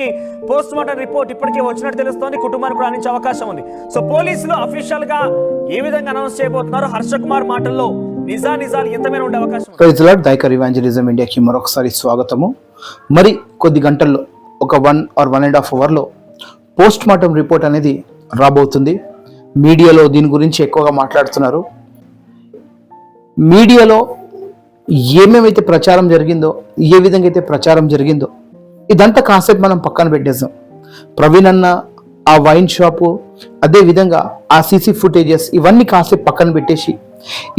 Post mortem report ఇప్పటికే వచ్చినట్టు తెలుస్తోంది. కుటుంబానికి రాణించే అవకాశం ఉంది. సో పోలీసులు అఫీషియల్గా ఏ విధంగా అనౌన్స్ చేయబోతున్నారు హర్ష కుమార్ మాటల్లో నిజా నిజాలు ఎంతమైన ఉండే అవకాశం దైకర్ ఇవాంజలిజం ఇండియాకి మరొకసారి స్వాగతము. మరి కొద్ది గంటల్లో ఒక one or one and half అవర్లో పోస్ట్ మార్టం రిపోర్ట్ అనేది రాబోతుంది. మీడియాలో దీని గురించి ఎక్కువగా మాట్లాడుతున్నారు. మీడియాలో ఏమేమైతే ప్రచారం జరిగిందో ఏ విధంగా అయితే ప్రచారం జరిగిందో ఇదంతా కాసేపు మనం పక్కన పెట్టేసాం ప్రవీణ్ అన్న ఆ వైన్ షాపు అదే విధంగా ఆ సీసీ ఫుటేజెస్ ఇవన్నీ కాసేపు పక్కన పెట్టేసి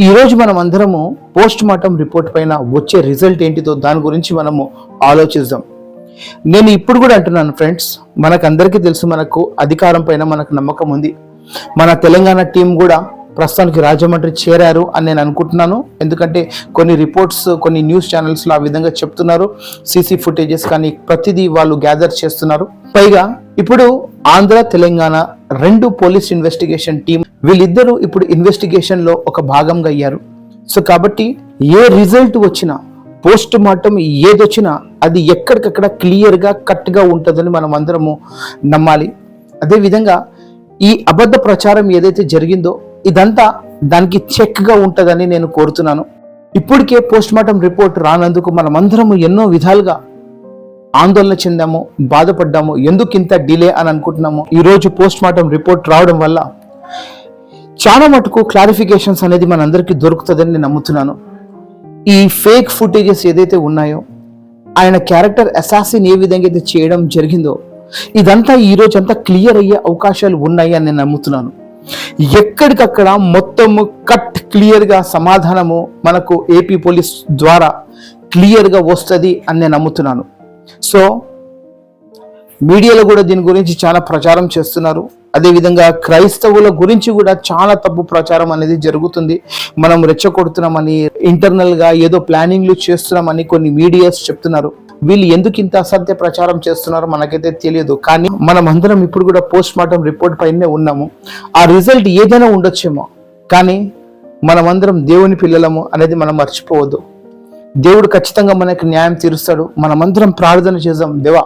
ఈరోజు మనం అందరము పోస్ట్ మార్టం రిపోర్ట్ పైన వచ్చే రిజల్ట్ ఏంటిదో దాని గురించి మనము ఆలోచిద్దాం. నేను ఇప్పుడు కూడా అంటున్నాను ఫ్రెండ్స్ మనకందరికీ తెలుసు మనకు అధికారం పైన మనకు నమ్మకం ఉంది. మన తెలంగాణ టీం కూడా ప్రస్తుతానికి రాజమండ్రి చేరారు అని నేను అనుకుంటున్నాను. ఎందుకంటే కొన్ని రిపోర్ట్స్ కొన్ని న్యూస్ ఛానల్స్లో ఆ విధంగా చెప్తున్నారు. సీసీ ఫుటేజెస్ కానీ ప్రతిదీ వాళ్ళు గ్యాదర్ చేస్తున్నారు. పైగా ఇప్పుడు ఆంధ్ర తెలంగాణ రెండు పోలీస్ ఇన్వెస్టిగేషన్ టీం వీళ్ళిద్దరూ ఇప్పుడు ఇన్వెస్టిగేషన్లో ఒక భాగంగా అయ్యారు. సో కాబట్టి ఏ రిజల్ట్ వచ్చినా పోస్ట్ మార్టం ఏదొచ్చినా అది ఎక్కడికక్కడ క్లియర్గా కట్గా ఉంటుందని మనం అందరము నమ్మాలి. అదేవిధంగా ఈ అబద్ధ ప్రచారం ఏదైతే జరిగిందో ఇదంతా దానికి చెక్గా ఉంటుందని నేను కోరుతున్నాను. ఇప్పటికే పోస్ట్ మార్టం రిపోర్ట్ రానందుకు మనమందరము ఎన్నో విధాలుగా ఆందోళన చెందాము బాధపడ్డాము ఎందుకు ఇంత డిలే అని అనుకుంటున్నాము. ఈరోజు పోస్ట్ మార్టం రిపోర్ట్ రావడం వల్ల చాలా మటుకు క్లారిఫికేషన్స్ అనేది మనందరికీ దొరుకుతుందని నేను నమ్ముతున్నాను. ఈ ఫేక్ ఫుటేజెస్ ఏదైతే ఉన్నాయో ఆయన క్యారెక్టర్ అసాసిన్ ఏ విధంగా అయితే చేయడం జరిగిందో ఇదంతా ఈరోజు అంతా క్లియర్ అయ్యే అవకాశాలు ఉన్నాయి అని నేను నమ్ముతున్నాను. ఎక్కడికక్కడ మొత్తము కట్ క్లియర్గా సమాధానము మనకు ఏపీ పోలీస్ ద్వారా క్లియర్గా వస్తుంది అని నేను నమ్ముతున్నాను. సో మీడియాలో కూడా దీని గురించి చాలా ప్రచారం చేస్తున్నారు. అదేవిధంగా క్రైస్తవుల గురించి కూడా చాలా తప్పు ప్రచారం అనేది జరుగుతుంది. మనం రెచ్చగొడుతున్నామని ఇంటర్నల్గా ఏదో ప్లానింగ్లు చేస్తున్నామని కొన్ని మీడియాస్ చెప్తున్నారు. వీళ్ళు ఎందుకు ఇంత అసత్య ప్రచారం చేస్తున్నారో మనకైతే తెలియదు. కానీ మనం అందరం ఇప్పుడు కూడా పోస్ట్ మార్టం రిపోర్ట్ పైనే ఉన్నాము. ఆ రిజల్ట్ ఏదైనా ఉండొచ్చేమో. కానీ మనమందరం దేవుని పిల్లలము అనేది మనం మర్చిపోవద్దు. దేవుడు ఖచ్చితంగా మనకి న్యాయం తీరుస్తాడు. మనమందరం ప్రార్థన చేద్దాం. దేవా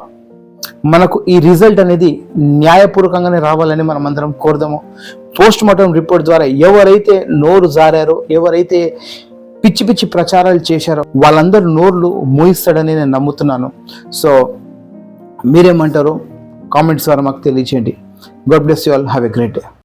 మనకు ఈ రిజల్ట్ అనేది న్యాయపూర్వకంగానే రావాలని మనం అందరం కోరుదాము. పోస్ట్ మార్టం రిపోర్ట్ ద్వారా ఎవరైతే నోరు జారారో ఎవరైతే పిచ్చి పిచ్చి ప్రచారాలు చేశారో. వాళ్ళందరూ నోర్లు మూయిస్తాడని నేను నమ్ముతున్నాను. సో మీరేమంటారు? కామెంట్స్ ద్వారా మాకు తెలియచేయండి. God bless you all have a great day